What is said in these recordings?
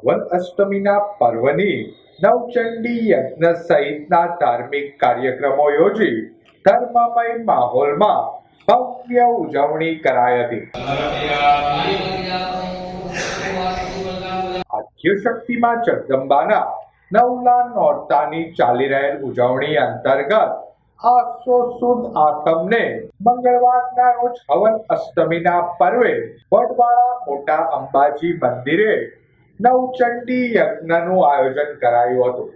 હવન અષ્ટમીના પર્વની નવચંડી યજ્ઞ સહિતના ધાર્મિક કાર્યક્રમો યોજી ધર્મમય માહોલમાં ભવ્ય ઉજવણી કરાઈ હતી આદ્ય શક્તિમાં જગદંબાના નવલા નોરતાની ચાલી રહેલ ઉજવણી અંતર્ગત આસો સુદ આઠમને મંગળવારના રોજ હવન અષ્ટમીના પર્વે વડવાળા મોટા અંબાજી મંદિરે નવચંડી યજ્ઞનું આયોજન કરાયું હતું.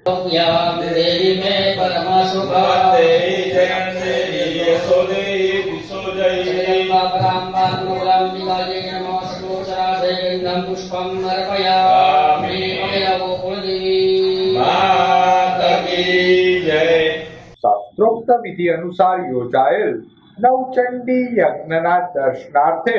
શાસ્ત્રોક્ત વિધિ અનુસાર યોજાયેલ નવચંડી યજ્ઞના દર્શનાર્થે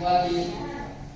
Love.